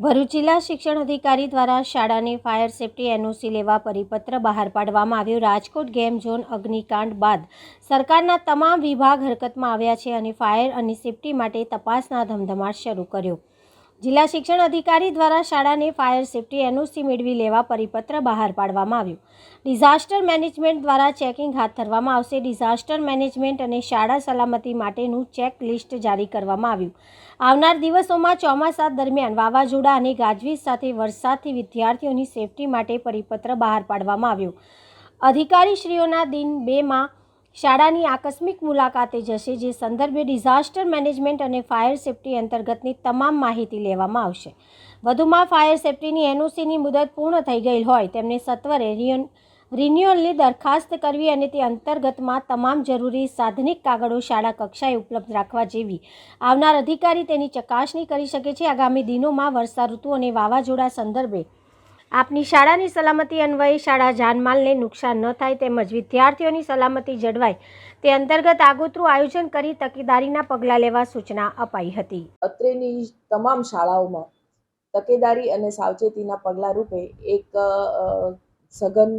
ભરૂચ જિલ્લા શિક્ષણ અધિકારી દ્વારા શાળાની ફાયર સેફટી એનઓસી લેવા પરિપત્ર બહાર પાડવામાં આવ્યો. રાજકોટ ગેમ ઝોન અગ્નિકાંડ બાદ સરકારના તમામ વિભાગ હરકતમાં આવ્યા છે અને ફાયર અને સેફટી માટે તપાસના ધમધમાટ શરૂ કર્યો. જિલ્લા શિક્ષણ અધિકારી દ્વારા શાળાને ફાયર સેફટી એનઓસી મેળવી લેવા પરિપત્ર બહાર પાડવામાં આવ્યો. ડિઝાસ્ટર મેનેજમેન્ટ દ્વારા ચેકિંગ હાથ ધરવામાં આવશે. ડિઝાસ્ટર મેનેજમેન્ટ અને શાળા સલામતી માટેનું ચેક લિસ્ટ જારી કરવામાં આવ્યું. આવનાર દિવસોમાં ચોમાસા દરમિયાન વાવાઝોડા અને ગાજવીજ સાથે વરસાદથી વિદ્યાર્થીઓની સેફટી માટે પરિપત્ર બહાર પાડવામાં આવ્યો. અધિકારીશ્રીઓના દિન બેમાં શાળાની આકસ્મિક મુલાકાતે જશે, જે સંદર્ભે ડિઝાસ્ટર મેનેજમેન્ટ અને ફાયર સેફટી અંતર્ગતની તમામ માહિતી લેવામાં આવશે. વધુમાં, ફાયર સેફટીની એનઓસીની મુદત પૂર્ણ થઈ ગઈ હોય, તેમને સત્વરે રિન્યુઅલની દરખાસ્ત કરવી અને તે અંતર્ગતમાં તમામ જરૂરી સાધનિક કાગળો શાળા કક્ષાએ ઉપલબ્ધ રાખવા જેવી. આવનાર અધિકારી તેની ચકાસણી કરી શકે છે. આગામી દિનોમાં વર્ષા ઋતુ અને વાવાઝોડા સંદર્ભે આપની શાળાની સલામતી અન્વયે શાળા જાનમાલને નુકસાન ન થાય તેમજ વિદ્યાર્થીઓની સલામતી જળવાય તે અંતર્ગત આગોતરું આયોજન કરી તકેદારીના પગલાં લેવા સૂચના અપાઈ હતી. અત્રેની તમામ શાળાઓમાં તકેદારી અને સાવચેતીના પગલાં રૂપે એક સઘન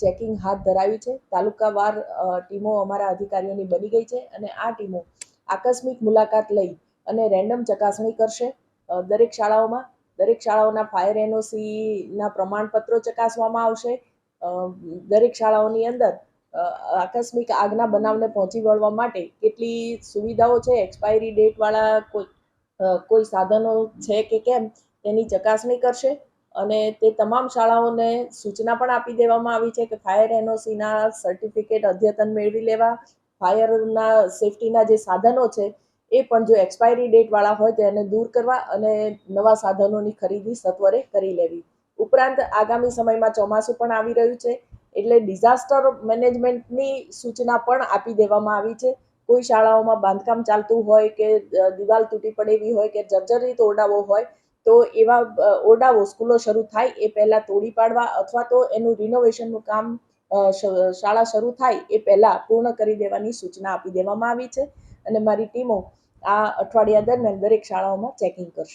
ચેકિંગ હાથ ધરાવી છે. તાલુકાવાર ટીમો અમારા અધિકારીઓની બની ગઈ છે અને આ ટીમો આકસ્મિક મુલાકાત લઈ અને રેન્ડમ ચકાસણી કરશે દરેક શાળાઓમાં. દરેક શાળાઓના ફાયર એનઓસીના પ્રમાણપત્રો ચકાસવામાં આવશે. દરેક શાળાઓની અંદર આકસ્મિક આગના બનાવને પહોંચી વળવા માટે કેટલી સુવિધાઓ છે? એક્સપાયરી ડેટવાળા કોઈ કોઈ સાધનો છે કે કેમ? તેની ચકાસણી કરશે અને તે તમામ શાળાઓને સૂચના પણ આપી દેવામાં આવી છે કે ફાયર એનઓસીના સર્ટિફિકેટ અદ્યતન મેળવી લેવા ફાયરના સેફટીના જે સાધનો છે એ પણ જો એક્સપાયરી ડેટવાળા હોય તો એને દૂર કરવા અને નવા સાધનોની ખરીદી સત્વરે કરી લેવી. ઉપરાંત આગામી સમયમાં ચોમાસું પણ આવી રહ્યું છે, એટલે ડિઝાસ્ટર મેનેજમેન્ટની સૂચના પણ આપી દેવામાં આવી છે. કોઈ શાળાઓમાં બાંધકામ ચાલતું હોય કે દિવાલ તૂટી પડેવી હોય કે જર્જરિત ઓરડાઓ હોય, તો એવા ઓરડાઓ સ્કૂલો શરૂ થાય, એ પહેલાં તોડી પાડવા અથવા તો એનું રિનોવેશનનું કામ શાળા શરૂ થાય, એ પહેલાં પૂર્ણ કરી દેવાની સૂચના આપી દેવામાં આવી છે. અને મારી ટીમો આ અઠવાડિયા દરમિયાન દરેક શાળાઓમાં ચેકિંગ કરશે.